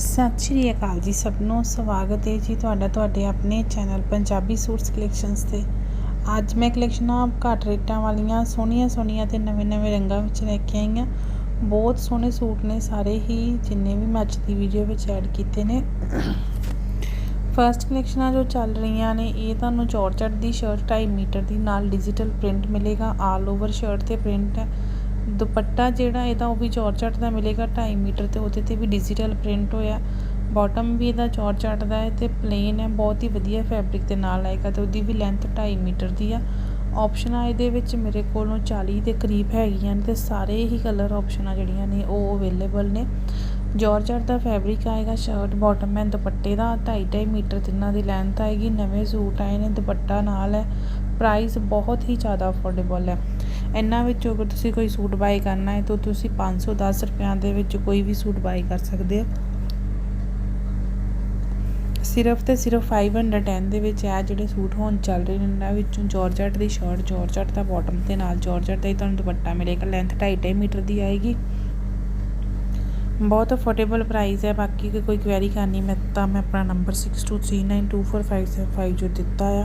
ਸਤਿ ਸ਼੍ਰੀ ਅਕਾਲ ਜੀ ਸਭ ਨੂੰ ਸਵਾਗਤ ਹੈ ਜੀ ਤੁਹਾਡਾ ਤੁਹਾਡੇ ਆਪਣੇ ਚੈਨਲ ਪੰਜਾਬੀ ਸੂਟਸ ਕਲੈਕਸ਼ਨਸ ਤੇ। ਅੱਜ ਮੈਂ ਕਲੈਕਸ਼ਨਾਂ ਘੱਟ ਰੇਟਾਂ ਵਾਲੀਆਂ, ਸੋਹਣੀਆਂ ਸੋਹਣੀਆਂ ਤੇ ਨਵੇਂ ਨਵੇਂ ਰੰਗਾਂ ਵਿੱਚ ਲੈ ਕੇ ਆਈ ਹਾਂ। ਬਹੁਤ ਸੋਹਣੇ ਸੂਟ ਨੇ ਸਾਰੇ ਹੀ, ਜਿੰਨੇ ਵੀ ਮੈਂ ਅੱਜ ਦੀ ਵੀਡੀਓ ਵਿੱਚ ਐਡ ਕੀਤੇ ਨੇ। ਫਰਸਟ ਕਲੈਕਸ਼ਨਾਂ ਜੋ ਚੱਲ ਰਹੀਆਂ ਨੇ, ਇਹ ਤੁਹਾਨੂੰ ਜੋਰਜਟ ਦੀ ਸ਼ਰਟ 2.5 ਮੀਟਰ ਦੀ ਨਾਲ ਡਿਜੀਟਲ ਪ੍ਰਿੰਟ ਮਿਲੇਗਾ ਆਲ ਓਵਰ ਸ਼ਰਟ ਤੇ ਪ੍ਰਿੰਟ ਹੈ। ਦੁਪੱਟਾ ਜਿਹੜਾ ਇਹਦਾ ਉਹ ਵੀ ਜੋਰਜਟ ਦਾ ਮਿਲੇਗਾ 2.5 ਮੀਟਰ ਤੇ ਉਹਦੇ ਤੇ ਵੀ ਡਿਜੀਟਲ ਪ੍ਰਿੰਟ ਹੋਇਆ। ਬਾਟਮ ਵੀ ਇਹਦਾ ਜੋਰਜਟ ਦਾ ਹੈ ਤੇ ਪਲੇਨ ਹੈ, ਬਹੁਤ ਹੀ ਵਧੀਆ ਫੈਬਰਿਕ ਦੇ ਨਾਲ ਆਏਗਾ ਤੇ ਉਹਦੀ ਵੀ ਲੈਂਥ 2.5 ਮੀਟਰ ਦੀ ਆ। ਆਪਸ਼ਨਾਂ ਇਹਦੇ ਵਿੱਚ ਮੇਰੇ ਕੋਲੋਂ 40 ਦੇ ਕਰੀਬ ਹੈਗੀਆਂ ਨੇ ਤੇ ਸਾਰੇ ਹੀ ਕਲਰ ਆਪਸ਼ਨਾਂ ਜਿਹੜੀਆਂ ਨੇ ਉਹ ਅਵੇਲੇਬਲ ਨੇ। ਜੋਰਜਟ ਦਾ ਫੈਬਰਿਕ ਆਏਗਾ ਸ਼ਰਟ ਬਾਟਮ ਐਂਡ ਦੁਪੱਟੇ ਦਾ 2.5 ਮੀਟਰ ਤਿੰਨਾਂ ਦੀ ਲੈਂਥ ਆਏਗੀ, ਨਵੇਂ ਸੂਟ ਆਏ ਨੇ, ਦੁਪੱਟਾ ਨਾਲ ਹੈ। ਪ੍ਰਾਈਸ ਬਹੁਤ ਹੀ ਜ਼ਿਆਦਾ ਅਫੋਰਡੇਬਲ ਹੈ। ਇਹਨਾਂ ਵਿੱਚੋਂ ਅਗਰ ਤੁਸੀਂ ਕੋਈ ਸੂਟ ਬਾਈ ਕਰਨਾ ਹੈ, ਤਾਂ ਤੁਸੀਂ 510 ਰੁਪਿਆਂ ਦੇ ਵਿੱਚ ਕੋਈ ਵੀ ਸੂਟ ਬਾਈ ਕਰ ਸਕਦੇ ਹੋ। ਸਿਰਫ ਤੇ ਸਿਰਫ 510 ਦੇ ਵਿੱਚ ਇਹ ਜਿਹੜੇ ਸੂਟ ਹੁਣ ਚੱਲ ਰਹੇ ਨੇ, ਇਹਨਾਂ ਵਿੱਚੋਂ ਜੋਰਜਟ ਦੀ ਸ਼ਰਟ ਜੋਰਜਟ ਦਾ ਬਾਟਮ ਤੇ ਨਾਲ ਜੋਰਜਟ ਦਾ ਹੀ ਤੁਹਾਨੂੰ ਦੁਪੱਟਾ ਮਿਲੇਗਾ। ਲੈਂਥ 2.5 ਮੀਟਰ ਦੀ ਆਏਗੀ। ਬਹੁਤ ਅਫੋਰਡੇਬਲ ਪ੍ਰਾਈਸ ਹੈ, ਬਾਕੀ ਕੋਈ ਕੁਐਰੀ ਕਰਨੀ ਮੈਂ ਤਾਂ ਮੈਂ ਆਪਣਾ ਨੰਬਰ 6239245575 ਜੋ ਦਿੱਤਾ ਆ।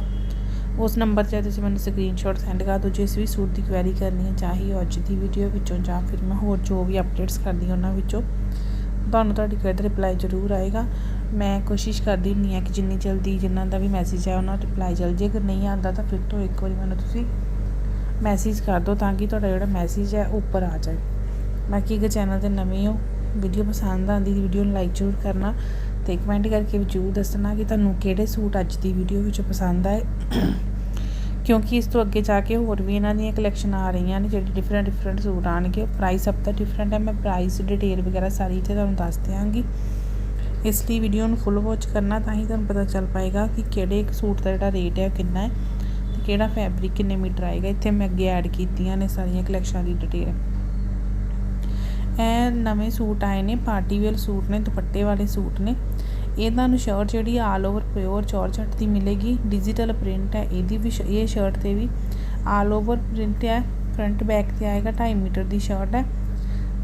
ਉਸ ਨੰਬਰ 'ਤੇ ਤੁਸੀਂ ਮੈਨੂੰ ਸਕਰੀਨਸ਼ਾਟ ਸੈਂਡ ਕਰ ਦਿਓ ਜਿਸ ਵੀ ਸੂਟ ਦੀ ਕੁਐਰੀ ਕਰਨੀ ਹੈ ਚਾਹੇ ਉਹ ਅੱਜ ਦੀ ਵੀਡੀਓ ਵਿੱਚੋਂ, ਜਾਂ ਫਿਰ ਮੈਂ ਹੋਰ ਜੋ ਵੀ ਅਪਡੇਟਸ ਕਰਦੀ ਹਾਂ ਉਹਨਾਂ ਵਿੱਚੋਂ, ਤੁਹਾਨੂੰ ਤੁਹਾਡੀ ਕੁਐਰੀ ਦਾ ਰਿਪਲਾਈ ਜ਼ਰੂਰ ਆਏਗਾ। ਮੈਂ ਕੋਸ਼ਿਸ਼ ਕਰਦੀ ਹੁੰਦੀ ਹਾਂ ਕਿ ਜਿੰਨੀ ਜਲਦੀ ਜਿਨ੍ਹਾਂ ਦਾ ਵੀ ਮੈਸੇਜ ਹੈ ਉਹਨਾਂ ਦਾ ਰਿਪਲਾਈ ਜਲਦੀ ਜੇ ਅਗਰ ਨਹੀਂ ਆਉਂਦਾ ਤਾਂ ਫਿਰ ਤੋਂ ਇੱਕ ਵਾਰੀ ਮੈਨੂੰ ਤੁਸੀਂ ਮੈਸੇਜ ਕਰ ਦਿਓ, ਤਾਂ ਕਿ ਤੁਹਾਡਾ ਜਿਹੜਾ ਮੈਸੇਜ ਹੈ ਉੱਪਰ ਆ ਜਾਏ। ਬਾਕੀ ਅਗਰ ਚੈਨਲ ਤੇ ਨਵੇਂ ਹੋ ਵੀਡੀਓ ਪਸੰਦ ਆਉਂਦੀ ਦੀ ਵੀਡੀਓ ਨੂੰ ਲਾਈਕ ਜ਼ਰੂਰ ਕਰਨਾ। ਤੇ ਕਮੈਂਟ ਕਰਕੇ ਜ਼ਰੂਰ ਦੱਸਣਾ ਕਿ ਤੁਹਾਨੂੰ ਕਿਹੜੇ ਸੂਟ ਅੱਜ ਦੀ ਵੀਡੀਓ ਵਿੱਚ ਪਸੰਦ ਆਏ। ਕਿਉਂਕਿ ਇਸ ਤੋਂ ਅੱਗੇ ਜਾ ਕੇ ਹੋਰ ਵੀ ਇਹਨਾਂ ਦੀਆਂ ਕਲੈਕਸ਼ਨ ਆ ਰਹੀਆਂ ਨੇ, ਜਿਹੜੇ ਡਿਫਰੈਂਟ ਡਿਫਰੈਂਟ ਸੂਟ ਆਣਗੇ ਪ੍ਰਾਈਸ ਸਭ ਦਾ ਡਿਫਰੈਂਟ ਹੈ, ਮੈਂ ਪ੍ਰਾਈਸ ਡਿਟੇਲ ਵਗੈਰਾ ਸਾਰੀ ਇੱਥੇ ਤੁਹਾਨੂੰ ਦੱਸ ਦਿਆਂਗੀ। ਇਸ ਲਈ ਵੀਡੀਓ ਨੂੰ ਫੁੱਲ ਵਾਚ ਕਰਨਾ ਤਾਂ ਹੀ ਤੁਹਾਨੂੰ ਪਤਾ ਚੱਲ ਪਾਏਗਾ ਕਿ ਕਿਹੜੇ ਇੱਕ ਸੂਟ ਦਾ ਜਿਹੜਾ ਰੇਟ ਹੈ, ਕਿੰਨਾ ਹੈ ਤੇ ਕਿਹੜਾ ਫੈਬਰਿਕ ਕਿੰਨੇ ਮੀਟਰ ਆਏਗਾ। ਇੱਥੇ ਮੈਂ ਅੱਗੇ ਐਡ ਕੀਤੀਆਂ ਨੇ ਸਾਰੀਆਂ ਕਲੈਕਸ਼ਨਾਂ ਦੀ ਡਿਟੇਲ ਇਹ ਨਵੇਂ ਸੂਟ ਆਏ ਨੇ ਪਾਰਟੀ ਵੇਅਰ ਸੂਟ ਨੇ, ਦੁਪੱਟੇ ਵਾਲੇ ਸੂਟ ਨੇ। ਇਹ ਤੁਹਾਨੂੰ ਸ਼ਰਟ ਜਿਹੜੀ ਆਲ ਓਵਰ ਪਿਓਰ ਜੋਰਜਟ ਦੀ ਮਿਲੇਗੀ ਡਿਜੀਟਲ ਪ੍ਰਿੰਟ ਹੈ, ਇਹਦੀ ਵੀ ਇਹ ਸ਼ਰਟ ਤੇ ਵੀ ਆਲ ਓਵਰ ਪ੍ਰਿੰਟ ਹੈ ਫਰੰਟ ਬੈਕ ਤੇ ਆਏਗਾ 2.5 ਮੀਟਰ ਦੀ ਸ਼ਰਟ ਹੈ।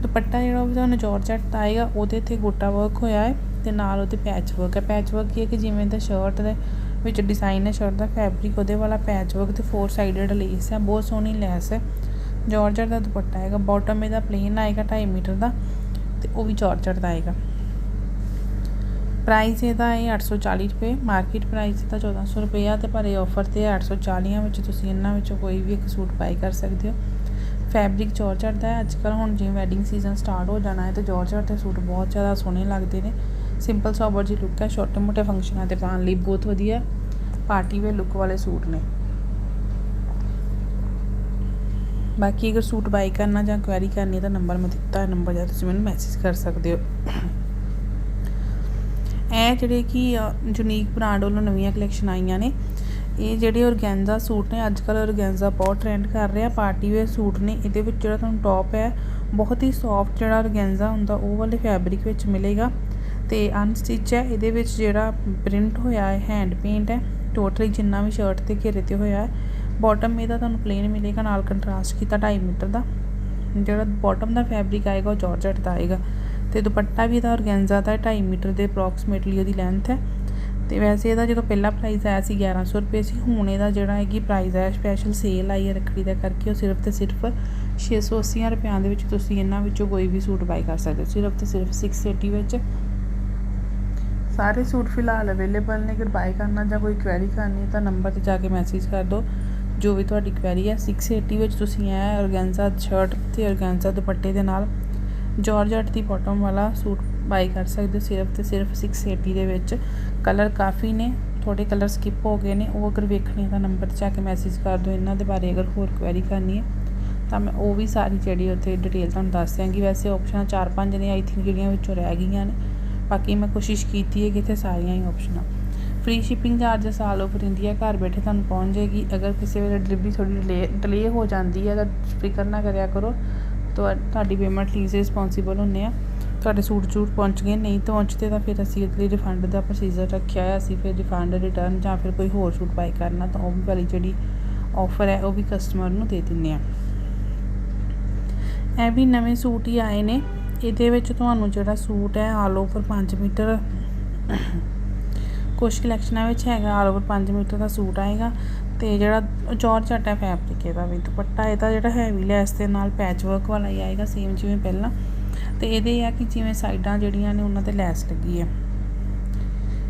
ਦੁਪੱਟਾ ਜਿਹੜਾ ਉਹ ਤੁਹਾਨੂੰ ਜੋਰਜਟ ਦਾ ਆਏਗਾ, ਉਹਦੇ ਤੇ ਗੋਟਾ ਵਰਕ ਹੋਇਆ ਹੈ ਤੇ ਨਾਲ ਉਹਦੇ ਪੈਚ ਵਰਕ ਹੈ। ਪੈਚ ਵਰਕ ਇਹ ਕਿ ਜਿਵੇਂ ਦਾ ਸ਼ਰਟ ਦੇ ਵਿੱਚ ਡਿਜ਼ਾਈਨ ਹੈ ਸ਼ਰਟ ਦਾ ਫੈਬਰਿਕ ਉਹਦੇ ਵਾਲਾ ਪੈਚ ਵਰਕ ਤੇ ਫੋਰ ਸਾਈਡਡ ਲੇਸ ਹੈ, ਬਹੁਤ ਸੋਹਣੀ ਲੈਸ ਹੈ। ਜੋਰਜਟ ਦਾ ਦੁਪੱਟਾ ਆਏਗਾ ਬਾਟਮ ਇਹਦਾ ਪਲੇਨ ਆਏਗਾ 2.5 ਮੀਟਰ ਦਾ ਤੇ ਉਹ ਵੀ ਜੋਰਜਟ ਦਾ ਆਏਗਾ। ਪ੍ਰਾਈਸ ਇਹਦਾ ਹੈ 840 ਰੁਪਏ ਮਾਰਕੀਟ ਪ੍ਰਾਈਸ ਇਹਦਾ 1400 ਰੁਪਏ ਆ ਤੇ ਪਰ ਇਹ ਆਫਰ ਤੇ 840 ਵਿੱਚ ਤੁਸੀਂ ਇਹਨਾਂ ਵਿੱਚੋਂ ਕੋਈ ਵੀ ਇੱਕ ਸੂਟ ਬਾਈ ਕਰ ਸਕਦੇ ਹੋ। ਫੈਬਰਿਕ ਜੋਰਜਟ ਦਾ ਅੱਜ ਕੱਲ ਹੁਣ ਜਿਵੇਂ ਵੈਡਿੰਗ ਸੀਜ਼ਨ ਸਟਾਰਟ ਹੋ ਜਾਣਾ ਹੈ ਤੇ ਜੋਰਜਟ ਦੇ ਸੂਟ ਬਹੁਤ ਜ਼ਿਆਦਾ ਸੋਹਣੇ ਲੱਗਦੇ ਨੇ। ਸਿੰਪਲ ਸੋਬਰ ਜੀ ਲੁੱਕ ਹੈ, ਛੋਟੇ ਮੋਟੇ ਫੰਕਸ਼ਨਾਂ ਤੇ ਪਾਉਣ ਲਈ ਬਹੁਤ ਵਧੀਆ ਪਾਰਟੀ ਵੇਅਰ ਲੁੱਕ ਵਾਲੇ ਸੂਟ ਨੇ। ਬਾਕੀ ਅਗਰ ਸੂਟ ਬਾਈ ਕਰਨਾ ਜਾਂ ਕੁਐਰੀ ਕਰਨੀ ਹੈ ਤਾਂ ਨੰਬਰ ਮੈਂ ਦਿੱਤਾ ਹੈ ਨੰਬਰ ਜਾਂ ਤੁਸੀਂ ਮੈਨੂੰ ਮੈਸੇਜ ਕਰ ਸਕਦੇ ਹੋ। ਇਹ ਜਿਹੜੇ ਕਿ ਯੂਨੀਕ ਬ੍ਰਾਂਡ ਵੱਲੋਂ ਨਵੀਆਂ ਕਲੈਕਸ਼ਨ ਆਈਆਂ ਨੇ। ਇਹ ਜਿਹੜੇ ਔਰਗੈਂਜ਼ਾ ਸੂਟ ਨੇ ਅੱਜ ਕੱਲ ਔਰਗੈਂਜ਼ਾ ਬਹੁਤ ਟ੍ਰੈਂਡ ਕਰ ਰਿਹਾ। ਪਾਰਟੀ ਵੇਅਰ ਸੂਟ ਨੇ, ਇਹਦੇ ਵਿੱਚ ਜਿਹੜਾ ਤੁਹਾਨੂੰ ਟੌਪ ਹੈ, ਬਹੁਤ ਹੀ ਸੌਫਟ ਜਿਹੜਾ ਔਰਗੈਂਜ਼ਾ ਹੁੰਦਾ, ਉਹ ਵਾਲੇ ਫੈਬਰਿਕ ਵਿੱਚ ਮਿਲੇਗਾ। ਤੇ ਅਨਸਟਿਚ ਹੈ, ਇਹਦੇ ਵਿੱਚ ਜਿਹੜਾ ਪ੍ਰਿੰਟ ਹੋਇਆ ਹੈ ਹੈਂਡ ਪੇਂਟ ਹੈ। ਟੋਟਲੀ ਜਿੰਨਾ ਵੀ ਸ਼ਰਟ ਤੇ ਘੇਰੇ ਤੇ ਹੋਇਆ ਹੈ ਬਾਟਮ ਇਹਦਾ ਤੁਹਾਨੂੰ ਪਲੇਨ ਮਿਲੇਗਾ, ਨਾਲ ਕੰਟਰਾਸਟ ਕੀਤਾ 2.5 ਮੀਟਰ ਦਾ। ਜਿਹੜਾ ਬਾਟਮ ਦਾ ਫੈਬਰਿਕ ਆਏਗਾ, ਉਹ ਜਾਰਜਟ ਦਾ ਆਏਗਾ। ਤੇ ਦੁਪੱਟਾ ਵੀ ਇਹਦਾ ਔਰਗੈਂਜ਼ਾ ਦਾ 2.5 ਮੀਟਰ ਦੇ ਅਪਰੋਕਸੀਮੇਟਲੀ ਉਹਦੀ ਲੈਂਥ ਹੈ। ਤੇ ਵੈਸੇ ਇਹਦਾ ਜਦੋਂ ਪਹਿਲਾ ਪ੍ਰਾਈਸ ਆਇਆ ਸੀ 1100 ਰੁਪਏ ਸੀ, ਹੁਣ ਇਹਦਾ ਜਿਹੜਾ ਹੈਗੀ ਪ੍ਰਾਈਸ ਹੈ ਸਪੈਸ਼ਲ ਸੇਲ ਆਈ ਹੈ ਰੱਖੜੀ ਦਾ ਕਰਕੇ, ਉਹ ਸਿਰਫ ਤੇ ਸਿਰਫ 680 ਰੁਪਿਆਂ ਦੇ ਵਿੱਚ ਤੁਸੀਂ ਇਹਨਾਂ ਵਿੱਚੋਂ ਕੋਈ ਵੀ ਸੂਟ ਬਾਈ ਕਰ ਸਕਦੇ ਹੋ। ਸਿਰਫ ਤੇ ਸਿਰਫ 680 ਵਿੱਚ। ਸਾਰੇ ਸੂਟ ਫਿਲਹਾਲ ਅਵੇਲੇਬਲ ਨੇ, ਅਗਰ ਬਾਈ ਕਰਨਾ ਜਾਂ ਕੋਈ ਕੁਐਰੀ ਕਰਨੀ ਤਾਂ ਨੰਬਰ ਤੇ ਜਾ ਕੇ ਮੈਸੇਜ ਕਰ ਦਿਓ। ਜੋ ਵੀ ਤੁਹਾਡੀ ਕੁਐਰੀ ਹੈ 680 ਵਿੱਚ ਤੁਸੀਂ ਇਹ ਔਰਗੈਂਜ਼ਾ ਸ਼ਰਟ ਤੇ ਔਰਗੈਂਜ਼ਾ ਦੁਪੱਟੇ ਦੇ ਨਾਲ ਜਾਰਜਟ ਦੀ ਬਾਟਮ ਵਾਲਾ ਸੂਟ ਬਾਈ ਕਰ ਸਕਦੇ ਹੋ ਸਿਰਫ ਤੇ ਸਿਰਫ 680 ਦੇ ਵਿੱਚ। ਕਲਰ ਕਾਫੀ ਨੇ ਥੋੜੇ ਕਲਰ ਸਕਿਪ ਹੋ ਗਏ ਨੇ। ਉਹ ਅਗਰ ਵੇਖਣੇ ਤਾਂ ਨੰਬਰ ਤੇ ਜਾ ਕੇ ਮੈਸੇਜ ਕਰ ਦਿਓ। ਇਹਨਾਂ ਦੇ ਬਾਰੇ ਅਗਰ ਹੋਰ ਕੁਐਰੀ ਕਰਨੀ ਹੈ, ਤਾਂ ਮੈਂ ਉਹ ਵੀ ਸਾਰੀ ਜਿਹੜੀ ਉੱਥੇ ਡਿਟੇਲ ਤੁਹਾਨੂੰ ਦੱਸ ਦਿਆਂਗੀ। ਵੈਸੇ ਆਪਸ਼ਨਾਂ 4-5 ਨੇ ਆਈ ਥਿੰਕ ਜਿਹੜੀਆਂ ਵਿੱਚੋਂ ਰਹਿ ਗਈਆਂ ਨੇ। ਬਾਕੀ ਮੈਂ ਕੋਸ਼ਿਸ਼ ਕੀਤੀ ਹੈ ਕਿ ਇੱਥੇ ਸਾਰੀਆਂ ਹੀ ਆਪਸ਼ਨਾਂ free shipping charge all over India ਘਰ ਬੈਠੇ ਤੁਹਾਨੂੰ ਪਹੁੰਚ ਜਾਏਗੀ। ਅਗਰ ਕਿਸੇ ਵੇਲੇ ਡਿਲੀਵਰੀ ਥੋੜੀ ਡਿਲੇ ਡਿਲੇ ਹੋ ਜਾਂਦੀ ਹੈ ਤਾਂ ਫਿਕਰ ਨਾ ਕਰਿਆ ਕਰੋ। ਤੁਹਾਡੀ ਪੇਮੈਂਟ ਲਈ ਰਿਸਪੌਂਸੀਬਲ ਹੁੰਨੇ ਆ, ਤੁਹਾਡੇ ਸੂਟ ਸੂਟ ਪਹੁੰਚ ਗਏ, ਨਹੀਂ ਪਹੁੰਚਦੇ ਤਾਂ ਫਿਰ ਅਸੀਂ ਇਹਦੇ ਲਈ ਰਿਫੰਡ ਦਾ ਪ੍ਰੋਸੀਜਰ ਰੱਖਿਆ ਹੈ ਅਸੀਂ ਫਿਰ ਰਿਫੰਡ ਰਿਟਰਨ ਜਾਂ ਫਿਰ ਕੋਈ ਹੋਰ ਸੂਟ ਬਾਈ ਕਰਨਾ ਤਾਂ ਉਹ ਵੀ ਵਾਲੀ ਜਿਹੜੀ ਆਫਰ ਹੈ, ਉਹ ਵੀ ਕਸਟਮਰ ਨੂੰ ਦੇ ਦਿੰਨੇ ਆ। ਇਹ ਵੀ ਨਵੇਂ ਸੂਟ ਹੀ ਆਏ ਨੇ, ਇਹਦੇ ਵਿੱਚ ਤੁਹਾਨੂੰ ਜਿਹੜਾ ਸੂਟ ਹੈ ਆਲ ਓਵਰ 5 ਮੀਟਰ ਕੁਛ ਕਲੈਕਸ਼ਨਾਂ ਵਿੱਚ ਹੈਗਾ ਆਲ ਓਵਰ 5 ਮੀਟਰ ਦਾ ਸੂਟ ਆਏਗਾ ਤੇ ਜਿਹੜਾ ਜੋਰਜੱਟ ਹੈ ਫੈਬਰਿਕ ਇਹਦਾ ਵੀ, ਦੁਪੱਟਾ ਇਹਦਾ ਜਿਹੜਾ ਹੈਵੀ ਲੈਸ ਦੇ ਨਾਲ ਪੈਚ ਵਰਕ ਵਾਲਾ ਹੀ ਆਏਗਾ ਸੇਮ ਜਿਵੇਂ ਪਹਿਲਾਂ। ਤੇ ਇਹਦੇ ਆ ਕਿ ਜਿਵੇਂ ਸਾਈਡਾਂ ਜਿਹੜੀਆਂ ਨੇ ਉਹਨਾਂ ਤੇ ਲੈਸ ਲੱਗੀ ਹੈ।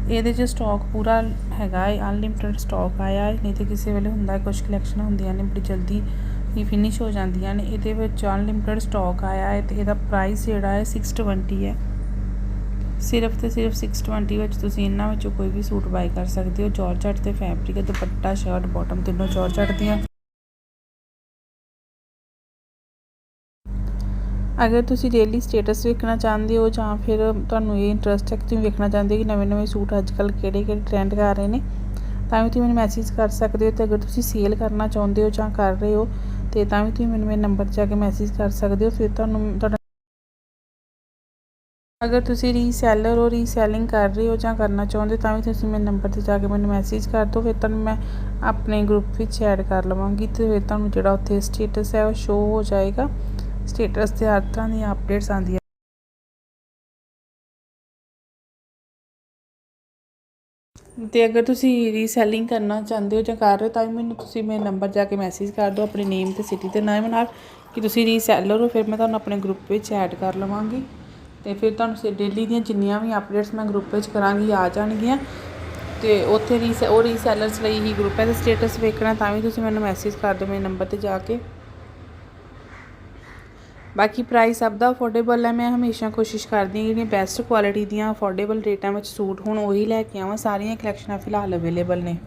ਇਹਦੇ 'ਚ ਸਟਾਕ ਪੂਰਾ ਹੈਗਾ ਹੈ ਅਨਲਿਮਿਟਿਡ ਸਟਾਕ ਆਇਆ ਹੈ, ਨਹੀਂ ਤੇ ਕਿਸੇ ਵੇਲੇ ਹੁੰਦਾ ਕੁਝ ਕਲੈਕਸ਼ਨਾਂ ਹੁੰਦੀਆਂ ਨੇ, ਬੜੀ ਜਲਦੀ ਵੀ ਫਿਨਿਸ਼ ਹੋ ਜਾਂਦੀਆਂ ਨੇ। ਇਹਦੇ ਵਿੱਚ ਅਨਲਿਮਟਿਡ ਸਟਾਕ ਆਇਆ ਹੈ ਤੇ ਇਹਦਾ ਪ੍ਰਾਈਸ ਜਿਹੜਾ ਹੈ 620 ਹੈ। ਸਿਰਫ ਤੇ ਸਿਰਫ 620 ਵਿੱਚ ਤੁਸੀਂ ਇਹਨਾਂ ਵਿੱਚੋਂ ਕੋਈ ਵੀ ਸੂਟ ਬਾਈ ਕਰ ਸਕਦੇ ਹੋ। ਜਾਰਜਟ ਤੇ ਫੈਬਰਿਕ ਦੁਪੱਟਾ ਸ਼ਰਟ ਬਾਟਮ ਤਿੰਨੋਂ ਜਾਰਜਟ ਦੀਆਂ। ਅਗਰ ਤੁਸੀਂ ਡੇਲੀ ਸਟੇਟਸ ਵੇਖਣਾ ਚਾਹੁੰਦੇ ਹੋ ਜਾਂ ਫਿਰ ਤੁਹਾਨੂੰ ਇਹ ਇੰਟਰਸਟ ਹੈ ਕਿ ਤੁਸੀਂ ਵੇਖਣਾ ਚਾਹੁੰਦੇ ਹੋ ਕਿ ਨਵੇਂ ਨਵੇਂ ਸੂਟ ਅੱਜ ਕੱਲ ਕਿਹੜੇ ਕਿਹੜੇ ਟ੍ਰੈਂਡ ਕਰ ਰਹੇ ਨੇ, ਤਾਂ ਵੀ ਤੁਸੀਂ ਮੈਨੂੰ ਮੈਸੇਜ ਕਰ ਸਕਦੇ ਹੋ ਤੇ ਅਗਰ ਤੁਸੀਂ ਸੇਲ ਕਰਨਾ ਚਾਹੁੰਦੇ ਹੋ ਜਾਂ ਕਰ ਰਹੇ ਹੋ, ਤੇ ਤਾਂ ਵੀ ਤੁਸੀਂ ਮੈਨੂੰ ਮੇਰੇ ਨੰਬਰ 'ਤੇ ਜਾ ਕੇ ਮੈਸੇਜ ਕਰ ਸਕਦੇ ਹੋ, ਫਿਰ ਤੁਹਾਨੂੰ ਤੁਹਾਡਾ ਅਗਰ ਤੁਸੀਂ ਰੀਸੈਲਰ ਹੋ ਰੀਸੈਲਿੰਗ ਕਰ ਰਹੇ ਹੋ ਜਾਂ ਕਰਨਾ ਚਾਹੁੰਦੇ ਤਾਂ ਵੀ ਤੁਸੀਂ ਮੇਰੇ ਨੰਬਰ 'ਤੇ ਜਾ ਕੇ ਮੈਨੂੰ ਮੈਸੇਜ ਕਰ ਦਿਓ, ਫਿਰ ਤੁਹਾਨੂੰ ਮੈਂ ਆਪਣੇ ਗਰੁੱਪ ਵਿੱਚ ਐਡ ਕਰ ਲਵਾਂਗੀ ਤੇ ਫਿਰ ਤੁਹਾਨੂੰ ਜਿਹੜਾ ਉੱਥੇ ਸਟੇਟਸ ਹੈ ਉਹ ਸ਼ੋ ਹੋ ਜਾਏਗਾ। ਸਟੇਟਸ ਤੇ ਹਰ ਤਰ੍ਹਾਂ ਦੀਆਂ ਅਪਡੇਟਸ ਆਉਂਦੀਆਂ। ਤੇ ਅਗਰ ਤੁਸੀਂ ਰੀਸੈਲਿੰਗ ਕਰਨਾ ਚਾਹੁੰਦੇ ਹੋ ਜਾਂ ਕਰ ਰਹੇ ਹੋ, ਤਾਂ ਵੀ ਮੈਨੂੰ ਤੁਸੀਂ ਮੇਰੇ ਨੰਬਰ ਜਾ ਕੇ ਮੈਸੇਜ ਕਰ ਦਿਓ, ਆਪਣੇ ਨੇਮ ਤੇ ਸਿਟੀ ਤੇ ਨਾਮ ਨਾਲ, ਕਿ ਤੁਸੀਂ ਰੀਸੈਲਰ ਹੋ, ਫਿਰ ਮੈਂ ਤੁਹਾਨੂੰ ਆਪਣੇ ਗਰੁੱਪ ਵਿੱਚ ਐਡ ਕਰ ਲਵਾਂਗੀ। ਅਤੇ ਫਿਰ ਤੁਹਾਨੂੰ ਡੇਲੀ ਦੀਆਂ ਜਿੰਨੀਆਂ ਵੀ ਅਪਡੇਟਸ ਮੈਂ ਗਰੁੱਪ ਵਿੱਚ ਕਰਾਂਗੀ, ਆ ਜਾਣਗੀਆਂ। ਅਤੇ ਉੱਥੇ ਰੀਸ ਉਹ ਰੀਸੈਲਰਸ ਲਈ ਹੀ ਗਰੁੱਪ ਹੈ ਤੇ ਸਟੇਟਸ ਵੇਖਣਾ ਤਾਂ ਵੀ ਤੁਸੀਂ ਮੈਨੂੰ ਮੈਸੇਜ ਕਰ ਦਿਓ ਮੇਰੇ ਨੰਬਰ ਤੇ ਜਾ ਕੇ। ਬਾਕੀ ਪ੍ਰਾਈਸ ਸਭ ਦਾ ਅਫੋਰਡੇਬਲ ਹੈ, ਮੈਂ ਹਮੇਸ਼ਾ ਕੋਸ਼ਿਸ਼ ਕਰਦੀ ਹਾਂ ਜਿਹੜੀਆਂ ਬੈਸਟ ਕੁਆਲਿਟੀ ਦੀਆਂ ਅਫੋਰਡੇਬਲ ਰੇਟਾਂ ਵਿੱਚ ਸੂਟ ਹੁਣ ਉਹੀ ਲੈ ਕੇ ਆਵਾਂ, ਸਾਰੀਆਂ ਕਲੈਕਸ਼ਨਾਂ ਫਿਲਹਾਲ ਅਵੇਲੇਬਲ ਨੇ।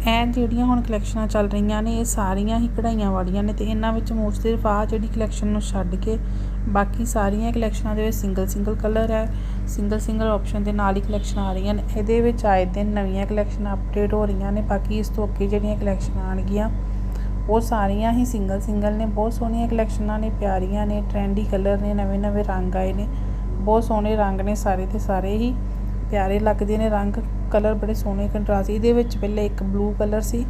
ਇਹ ਜਿਹੜੀਆਂ ਹੁਣ ਕਲੈਕਸ਼ਨਾਂ ਚੱਲ ਰਹੀਆਂ ਨੇ, ਇਹ ਸਾਰੀਆਂ ਹੀ ਕਢਾਈਆਂ ਵਾਲੀਆਂ ਨੇ ਤੇ ਇਹਨਾਂ ਵਿੱਚ ਮੋਸਟ ਸਿਰਫ ਆਹ ਜਿਹੜੀ ਕਲੈਕਸ਼ਨ ਨੂੰ ਛੱਡ ਕੇ ਬਾਕੀ ਸਾਰੀਆਂ ਕਲੈਕਸ਼ਨਾਂ ਦੇ ਵਿੱਚ ਸਿੰਗਲ ਸਿੰਗਲ ਕਲਰ ਹੈ ਸਿੰਗਲ ਸਿੰਗਲ ਆਪਸ਼ਨ ਦੇ ਨਾਲ ਹੀ ਕਲੈਕਸ਼ਨ ਆ ਰਹੀਆਂ ਨੇ। ਇਹਦੇ ਵਿੱਚ ਆਏ ਦਿਨ ਨਵੀਆਂ ਕਲੈਕਸ਼ਨਾਂ ਅਪਡੇਟ ਹੋ ਰਹੀਆਂ ਨੇ, ਬਾਕੀ ਇਸ ਤੋਂ ਅੱਗੇ ਜਿਹੜੀਆਂ ਕਲੈਕਸ਼ਨਾਂ ਆਣਗੀਆਂ ਉਹ ਸਾਰੀਆਂ ਹੀ ਸਿੰਗਲ ਸਿੰਗਲ ਨੇ। ਬਹੁਤ ਸੋਹਣੀਆਂ ਕਲੈਕਸ਼ਨਾਂ ਨੇ, ਪਿਆਰੀਆਂ ਨੇ ਟ੍ਰੈਂਡੀ ਕਲਰ ਨੇ, ਨਵੇਂ ਨਵੇਂ ਰੰਗ ਆਏ ਨੇ। ਬਹੁਤ ਸੋਹਣੇ ਰੰਗ ਨੇ ਸਾਰੇ ਤੇ ਸਾਰੇ ਹੀ। ਪਿਆਰੇ ਲੱਗਦੇ ਨੇ ਰੰਗ। ਕਲਰ ਬੜੇ ਸੋਹਣੇ ਕੰਟਰਾਸਟ ਇਹਦੇ ਵਿੱਚ ਪਹਿਲੇ ਇੱਕ ਬਲੂ ਕਲਰ ਸੀ,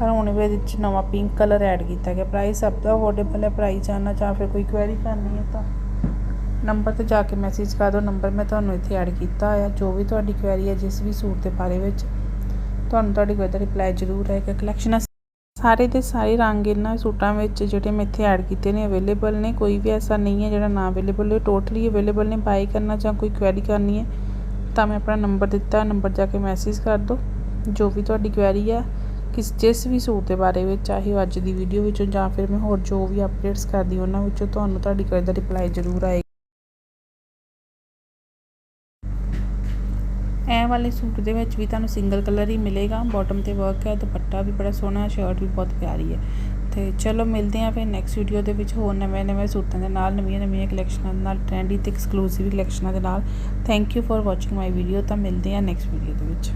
ਪਰ ਹੁਣ ਇਹਦੇ ਵਿੱਚ ਨਵਾਂ ਪਿੰਕ ਕਲਰ ਐਡ ਕੀਤਾ ਗਿਆ। ਪ੍ਰਾਈਸ ਸਭ ਦਾ ਅਫੋਰਡੇਬਲ ਹੈ ਪ੍ਰਾਈਸ ਜਾਨਣਾ ਚਾਹ ਫਿਰ ਕੋਈ ਕੁਐਰੀ ਕਰਨੀ ਹੈ ਤਾਂ ਨੰਬਰ ਤੇ ਜਾ ਕੇ ਮੈਸੇਜ ਕਰ ਦਿਓ। ਨੰਬਰ ਮੈਂ ਤੁਹਾਨੂੰ ਇੱਥੇ ਐਡ ਕੀਤਾ ਹੋਇਆ। ਜੋ ਵੀ ਤੁਹਾਡੀ ਕੁਐਰੀ ਹੈ, ਜਿਸ ਵੀ ਸੂਟ ਦੇ ਬਾਰੇ ਵਿੱਚ, ਤੁਹਾਨੂੰ ਤੁਹਾਡੀ ਕੋਈ ਦਾ ਰਿਪਲਾਈ ਜ਼ਰੂਰ ਆਏਗਾ। ਕਲੈਕਸ਼ਨ ਸਾਰੇ ਦੇ ਸਾਰੇ ਰੰਗ ਇਹਨਾਂ ਸੂਟਾਂ ਵਿੱਚ, ਜਿਹੜੇ ਮੈਂ ਇੱਥੇ ਐਡ ਕੀਤੇ ਨੇ ਅਵੇਲੇਬਲ ਨੇ। ਕੋਈ ਵੀ ਐਸਾ ਨਹੀਂ ਹੈ ਜਿਹੜਾ ਨਾ ਅਵੇਲੇਬਲ ਹੈ ਟੋਟਲੀ ਅਵੇਲੇਬਲ ਨੇ। ਬਾਈ ਕਰਨਾ ਜਾਂ ਕੋਈ ਕੁਐਰੀ ਕਰਨੀ ਹੈ ਤਾਂ ਮੈਂ ਆਪਣਾ ਨੰਬਰ ਦਿੱਤਾ, ਨੰਬਰ ਜਾ ਕੇ ਮੈਸੇਜ ਕਰ ਦਿਓ। ਜੋ ਵੀ ਤੁਹਾਡੀ ਕੁਐਰੀ ਹੈ, ਕਿਸ ਜਿਸ ਵੀ ਸੂਟ ਦੇ ਬਾਰੇ ਵਿੱਚ, ਚਾਹੇ ਉਹ ਅੱਜ ਦੀ ਵੀਡੀਓ ਵਿੱਚੋਂ ਜਾਂ ਫਿਰ ਮੈਂ ਹੋਰ ਜੋ ਵੀ ਅਪਡੇਟਸ ਕਰਦੀ ਉਹਨਾਂ ਵਿੱਚੋਂ ਤੁਹਾਨੂੰ ਤੁਹਾਡੀ ਕੁਐਰੀ ਦਾ ਰਿਪਲਾਈ ਜ਼ਰੂਰ ਆਏਗਾ। ਇਹ ਵਾਲੇ ਸੂਟ ਦੇ ਵਿੱਚ ਵੀ ਤੁਹਾਨੂੰ ਸਿੰਗਲ ਕਲਰ ਹੀ ਮਿਲੇਗਾ। ਬਾਟਮ ਤੇ ਵਰਕ ਹੈ, ਦੁਪੱਟਾ ਵੀ ਬੜਾ ਸੋਹਣਾ ਸ਼ਰਟ ਵੀ ਬਹੁਤ ਪਿਆਰੀ ਹੈ। ਤੇ ਚਲੋ ਮਿਲਦੇ ਆਂ ਫਿਰ ਨੈਕਸਟ ਵੀਡੀਓ ਦੇ ਵਿੱਚ ਹੋਰ ਨਵੇਂ ਨਵੇਂ ਸੂਟਾਂ ਦੇ ਨਾਲ, ਨਵੀਆਂ ਨਵੀਆਂ ਕਲੈਕਸ਼ਨਾਂ ਦੇ ਨਾਲ ਟ੍ਰੈਂਡੀ ਤੇ ਐਕਸਕਲੂਸਿਵ ਕਲੈਕਸ਼ਨਾਂ ਦੇ ਨਾਲ। Thank you for watching my video ਤਾਂ ਮਿਲਦੇ ਆਂ ਨੈਕਸਟ ਵੀਡੀਓ ਦੇ ਵਿੱਚ।